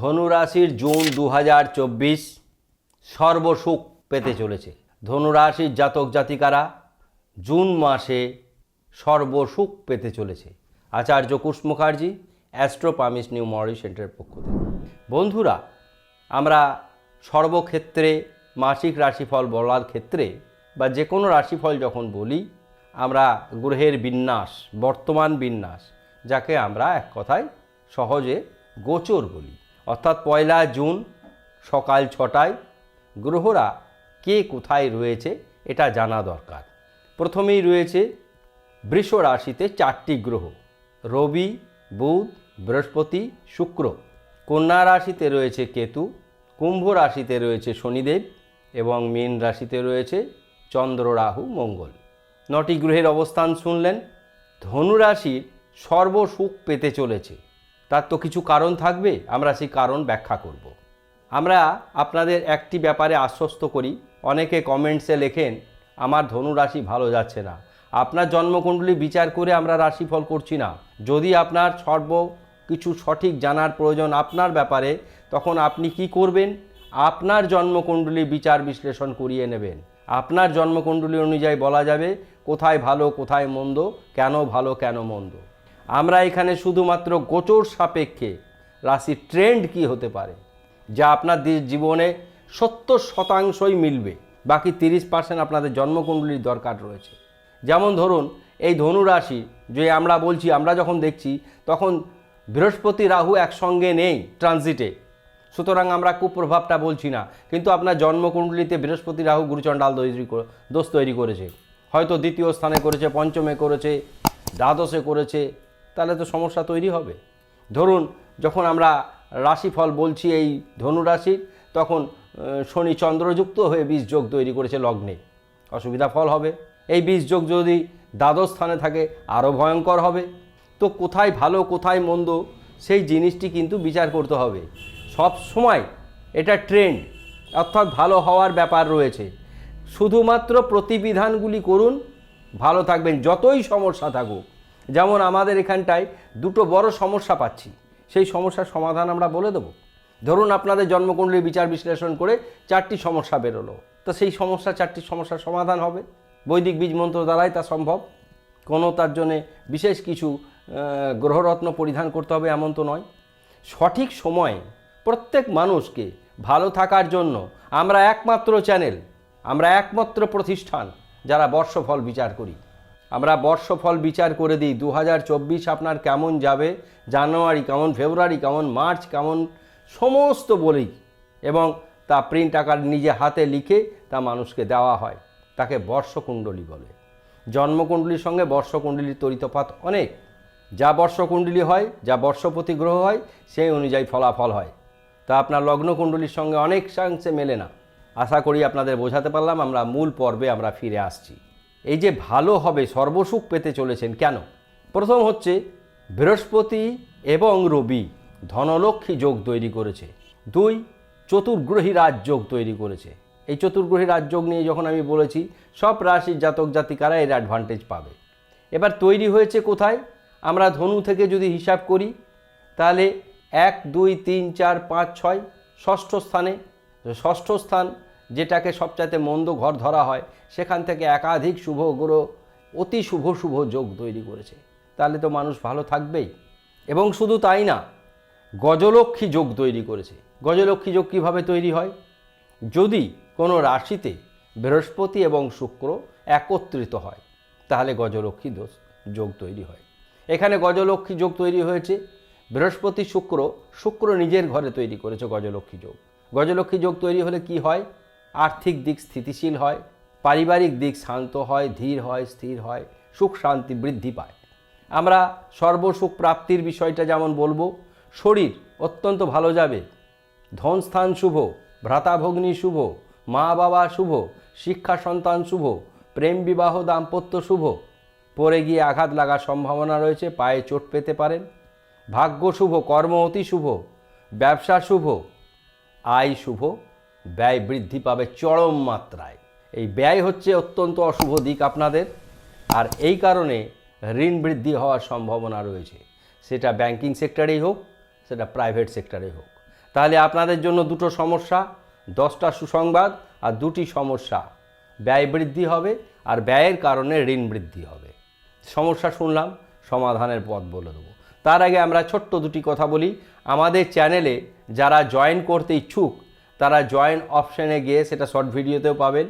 ধনুরাশির জুন দু হাজার চব্বিশ সর্বসুখ পেতে চলেছে। ধনুরাশির জাতক জাতিকারা জুন মাসে সর্বসুখ পেতে চলেছে। আচার্য কুশ মুখার্জি, অ্যাস্ট্রোপামিস নিউ মডেল সেন্টারের পক্ষ থেকে। বন্ধুরা, আমরা সর্বক্ষেত্রে মাসিক রাশিফল বলার ক্ষেত্রে বা যে কোনো রাশিফল যখন বলি, আমরা গ্রহের বিন্যাস, বর্তমান বিন্যাস, যাকে আমরা এক কথায় সহজে গোচর বলি। অর্থাৎ পয়লা জুন সকাল ছটায় গ্রহরা কে কোথায় রয়েছে এটা জানা দরকার। প্রথমেই রয়েছে বৃষ রাশিতে চারটি গ্রহ, রবি, বুধ, বৃহস্পতি, শুক্র। কন্যা রাশিতে রয়েছে কেতু, কুম্ভ রাশিতে রয়েছে শনিদেব এবং মীন রাশিতে রয়েছে চন্দ্র, রাহু, মঙ্গল। নটি গ্রহের অবস্থান শুনলেন। ধনুরাশির সর্বসুখ পেতে চলেছে। তার তো কিছু কারণ থাকবে, আমরা সেই কারণ ব্যাখ্যা করব। আমরা আপনাদের একটি ব্যাপারে আশ্বস্ত করি, অনেকে কমেন্টসে লেখেন, আমার ধনুরাশি ভালো যাচ্ছে না। আপনার জন্মকুণ্ডলী বিচার করে আমরা রাশিফল করছি না। যদি আপনার সর্ব কিছু সঠিক জানার প্রয়োজন আপনার ব্যাপারে, তখন আপনি কি করবেন? আপনার জন্মকুণ্ডলী বিচার বিশ্লেষণ করিয়ে নেবেন। আপনার জন্মকুণ্ডলী অনুযায়ী বলা যাবে, কোথায় ভালো, কোথায় মন্দ, কেন ভালো, কেন মন্দ। আমরা এখানে শুধুমাত্র গোচর সাপেক্ষে রাশির ট্রেন্ড কি হতে পারে, যা আপনার জীবনে সত্তর শতাংশই মিলবে, বাকি তিরিশ পার্সেন্ট আপনাদের জন্মকুণ্ডলীর দরকার রয়েছে। যেমন ধরুন, এই ধনু রাশি, যে আমরা বলছি, আমরা যখন দেখছি, তখন বৃহস্পতি রাহু একসঙ্গে নেই ট্রানজিটে সুতরাং আমরা কুপ্রভাবটা বলছি না, কিন্তু আপনার জন্মকুণ্ডলিতে বৃহস্পতি রাহু গুরুচণ্ডাল তৈরি দোষ তৈরি করেছে। হয়তো দ্বিতীয় স্থানে করেছে, পঞ্চমে করেছে, দ্বাদশে করেছে তাহলে তো সমস্যা তৈরি হবে। ধরুন, যখন আমরা রাশিফল বলছি এই ধনু রাশির, তখন শনি চন্দ্রযুক্ত হয়ে বীজ যোগ তৈরি করেছে লগ্নে। অসুবিধা ফল হবে। এই বীজ যোগ যদি দ্বাদশ স্থানে থাকে আরও ভয়ঙ্কর হবে। তো কোথায় ভালো, কোথায় মন্দ, সেই জিনিসটি কিন্তু বিচার করতে হবে। সব সময় এটা ট্রেন্ড, অর্থাৎ ভালো হওয়ার ব্যাপার রয়েছে। শুধুমাত্র প্রতিবিধানগুলি করুন, ভালো থাকবেন, যতই সমস্যা থাকুক। যেমন আমাদের এখানটায় দুটো বড় সমস্যা পাচ্ছি। সেই সমস্যার সমাধান আমরা বলে দেবো। ধরুন আপনাদের জন্মকুণ্ডলী বিচার বিশ্লেষণ করে চারটি সমস্যা বেরোলো। তো সেই সমস্যা, চারটি সমস্যার সমাধান হবে। বৈদিক বীজ মন্ত্র দ্বারাই তা সম্ভব। কোনো তার জন্যে বিশেষ কিছু গ্রহরত্ন পরিধান করতে হবে এমন তো নয়। সঠিক সময়ে প্রত্যেক মানুষকে ভালো থাকার জন্য আমরা একমাত্র চ্যানেল, আমরা একমাত্র প্রতিষ্ঠান যারা বর্ষফল বিচার করি। আমরা বর্ষফল বিচার করে দিই। দু হাজার চব্বিশ আপনার কেমন যাবে? জানুয়ারি কেমন, ফেব্রুয়ারি কেমন, মার্চ কেমন, সমস্ত বলি। এবং তা প্রিন্ট আকার নিজে হাতে লিখে তা মানুষকে দেওয়া হয়। তাকে বর্ষকুণ্ডলী বলে। জন্মকুণ্ডলীর সঙ্গে বর্ষকুণ্ডলীর তরিতপাত অনেক। যা বর্ষকুণ্ডলী হয়, যা বর্ষপতি গ্রহ হয়, সেই অনুযায়ী ফলাফল হয়। তা আপনার লগ্নকুণ্ডলীর সঙ্গে অনেক সাংশে মেলে না। আশা করি আপনাদের বোঝাতে পারলাম, আমরা মূল পর্বে আমরা ফিরে আসছি। এই যে ভালো হবে, সর্বসুখ পেতে চলেছেন, কেন? প্রথম হচ্ছে, বৃহস্পতি এবং রবি ধনলক্ষ্মী যোগ তৈরি করেছে। দুই, চতুর্গ্রহী রাজযোগ তৈরি করেছে। এই চতুর্গ্রহী রাজযোগ নিয়ে যখন আমি বলেছি, সব রাশির জাতক জাতিকারা এর অ্যাডভান্টেজ পাবে। এবার তৈরি হয়েছে কোথায়? আমরা ধনু থেকে যদি হিসাব করি, তাহলে এক, দুই, তিন, চার, পাঁচ, ছয়, ষষ্ঠ স্থানে। ষষ্ঠ স্থান যেটাকে সবচাইতে মন্দ ঘর ধরা হয়, সেখান থেকে একাধিক শুভ গ্রহ অতি শুভ শুভ যোগ তৈরি করেছে। তাহলে তো মানুষ ভালো থাকবেই। এবং শুধু তাই না, গজলক্ষ্মী যোগ তৈরি করেছে। গজলক্ষ্মী যোগ কীভাবে তৈরি হয়? যদি কোনো রাশিতে বৃহস্পতি এবং শুক্র একত্রিত হয়, তাহলে গজলক্ষ্মী দোষ যোগ তৈরি হয়। এখানে গজলক্ষ্মী যোগ তৈরি হয়েছে, বৃহস্পতি শুক্র শুক্র নিজের ঘরে তৈরি করেছে গজলক্ষ্মী যোগ। গজলক্ষ্মী যোগ তৈরি হলে কি হয়? আর্থিক দিক স্থিতিশীল হয়, পারিবারিক দিক শান্ত হয়, ধীর হয়, স্থির হয়, সুখ শান্তি বৃদ্ধি পায়। আমরা সর্বসুখ প্রাপ্তির বিষয়টা যেমন বলব, শরীর অত্যন্ত ভালো যাবে, ধনস্থান শুভ, ভ্রাতাভগ্নী শুভ মা বাবা শুভ, শিক্ষা সন্তান শুভ, প্রেম বিবাহ দাম্পত্য শুভ, পরে গিয়ে আঘাত লাগার সম্ভাবনা রয়েছে, পায়ে চোট পেতে পারেন, ভাগ্য শুভ, কর্ম অতি শুভ, ব্যবসা শুভ, আয় শুভ ব্যয় বৃদ্ধি পাবে চরম মাত্রায়। এই ব্যয় হচ্ছে অত্যন্ত অশুভ দিক আপনাদের। আর এই কারণে ঋণ বৃদ্ধি হওয়ার সম্ভাবনা রয়েছে। সেটা ব্যাংকিং সেক্টরেই হোক, সেটা প্রাইভেট সেক্টরেই হোক। তাহলে আপনাদের জন্য দুটো সমস্যা, দশটা সুসংবাদ আর দুটি সমস্যা। ব্যয় বৃদ্ধি হবে আর ব্যয়ের কারণে ঋণ বৃদ্ধি হবে। সমস্যা শুনলাম, সমাধানের পথ বলে দেবো। তার আগে আমরা ছোট্ট দুটি কথা বলি। আমাদের চ্যানেলে যারা জয়েন করতে ইচ্ছুক তারা জয়েন অপশানে গিয়ে সেটা শর্ট ভিডিওতেও পাবেন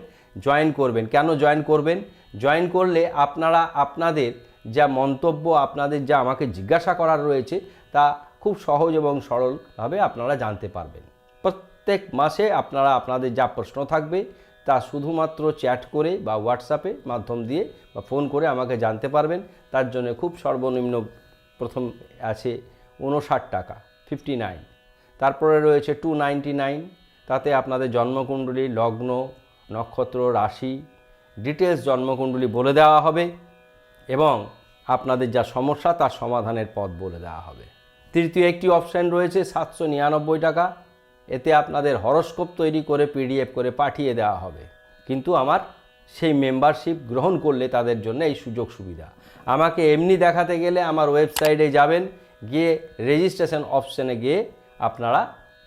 জয়েন করবেন। কেন জয়েন করবেন? জয়েন করলে আপনারা, আপনাদের যা মন্তব্য, আপনাদের যা আমাকে জিজ্ঞাসা করার রয়েছে, তা খুব সহজ এবং সরলভাবে আপনারা জানতে পারবেন। প্রত্যেক মাসে আপনারা, আপনাদের যা প্রশ্ন থাকবে, তা শুধুমাত্র চ্যাট করে বা হোয়াটসঅ্যাপে মাধ্যম দিয়ে বা ফোন করে আমাকে জানতে পারবেন। তার জন্য খুব সর্বনিম্ন প্রথম আছে উনষাট টাকা ফিফটি নাইন তারপরে রয়েছে টু নাইনটি নাইন তাতে আপনাদের জন্মকুণ্ডলী, লগ্ন, নক্ষত্র, রাশি ডিটেলস জন্মকুণ্ডলী বলে দেওয়া হবে এবং আপনাদের যা সমস্যা তার সমাধানের পথ বলে দেওয়া হবে। তৃতীয় একটি অপশান রয়েছে সাতশো নিরানব্বই টাকা। এতে আপনাদের হরস্কোপ তৈরি করে পিডিএফ করে পাঠিয়ে দেওয়া হবে। কিন্তু আমার সেই মেম্বারশিপ গ্রহণ করলে তাদের জন্য এই সুযোগ সুবিধা। আমাকে এমনি দেখাতে গেলে আমার ওয়েবসাইটে যাবেন, গিয়ে রেজিস্ট্রেশন অপশানে গিয়ে আপনারা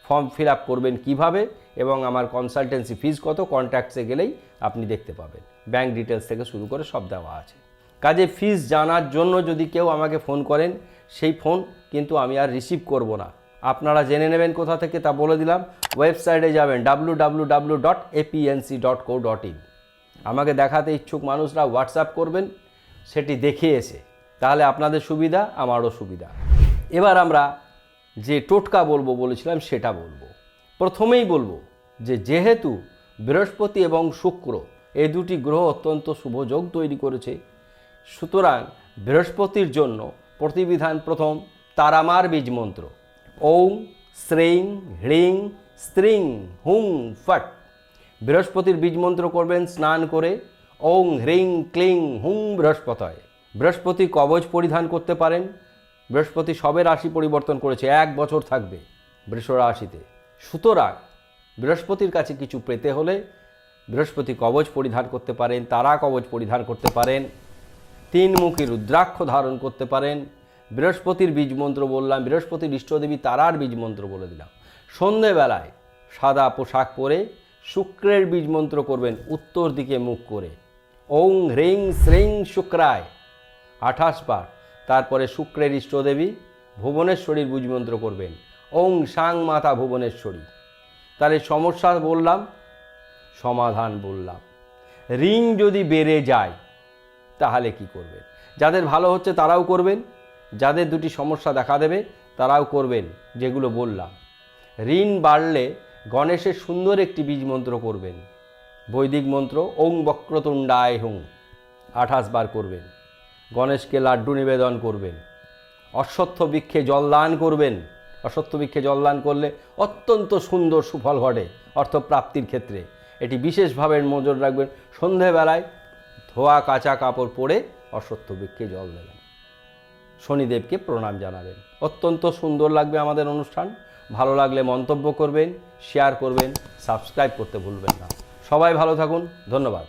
ফর্ম ফিল আপ করবেন কীভাবে এবং আমার কনসালটেন্সি ফিজ কত, কন্ট্যাক্টসে গেলেই আপনি দেখতে পাবেন। ব্যাংক ডিটেলস থেকে শুরু করে সব দেওয়া আছে। কাজে ফিজ জানার জন্য যদি কেউ আমাকে ফোন করেন, সেই ফোন কিন্তু আমি আর রিসিভ করব না। আপনারা জেনে নেবেন কোথা থেকে তা বলে দিলাম। ওয়েবসাইটে যাবেন W dot dot co dot আমাকে দেখাতে ইচ্ছুক মানুষরা হোয়াটসঅ্যাপ করবেন, সেটি দেখে এসে। তাহলে আপনাদের সুবিধা, আমারও সুবিধা। এবার আমরা যে টোটকা বলব বলেছিলাম সেটা বলব। প্রথমেই বলব যে যেহেতু বৃহস্পতি এবং শুক্র এই দুটি গ্রহ অত্যন্ত শুভ যোগ তৈরি করেছে, সুতরাং বৃহস্পতির জন্য প্রতিবিধান প্রথম তারামার বীজ মন্ত্র ওং শ্রেং, হ্রিং, স্ত্রিং, হুং, ফট। বৃহস্পতির বীজ মন্ত্র করবেন স্নান করে। ওং, হ্রিং, ক্লিং, হুং বৃহস্পতয়। বৃহস্পতি কবচ পরিধান করতে পারেন। বৃহস্পতি সবে রাশি পরিবর্তন করেছে, এক বছর থাকবে বৃষ রাশিতে। সুতরাং বৃহস্পতির কাছে কিছু পেতে হলে বৃহস্পতি কবচ পরিধান করতে পারেন, তারা কবচ পরিধান করতে পারেন, তিনমুখী রুদ্রাক্ষ ধারণ করতে পারেন, বৃহস্পতির বীজ মন্ত্র বললাম বৃহস্পতির ইষ্টদেবী তারার বীজ মন্ত্র বলে দিলাম। সন্ধেবেলায় সাদা পোশাক পরে শুক্রের বীজ মন্ত্র করবেন, উত্তর দিকে মুখ করে। ওং হ্রিং শ্রিং শুক্রায়, আঠাশ বার তারপরে শুক্রের ইষ্টদেবী ভুবনেশ্বরীর বীজ মন্ত্র করবেন। ওং সাং মাতা ভুবনেশ্বরী। তাহলে সমস্যা বললাম, সমাধান বললাম। রিং যদি বেড়ে যায়, তাহলে কি করবেন? যাদের ভালো হচ্ছে তারাও করবেন, যাদের দুটি সমস্যা দেখা দেবে তারাও করবেন, যেগুলো বললাম। ঋণ বাড়লে গণেশের সুন্দর একটি বীজ মন্ত্র করবেন। বৈদিক মন্ত্র, ওং বক্রতুণ্ডায় হুং, আঠাশ বার করবেন। গণেশকে লাড্ডু নিবেদন করবেন। অশ্বত্থ বৃক্ষে জলদান করবেন। অশ্বত্থ বৃক্ষে জলদান করলে অত্যন্ত সুন্দর সুফল ঘটে অর্থপ্রাপ্তির ক্ষেত্রে। এটি বিশেষভাবে নজর রাখবেন। সন্ধেবেলায় ধোয়া কাঁচা কাপড় পরে অশ্বত্থ বৃক্ষে জল দেবেন। শনিদেবকে প্রণাম জানাবেন। অত্যন্ত সুন্দর লাগবে আমাদের অনুষ্ঠান। ভালো লাগলে মন্তব্য করবেন শেয়ার করবেন সাবস্ক্রাইব করতে ভুলবেন না। সবাই ভালো থাকুন। ধন্যবাদ।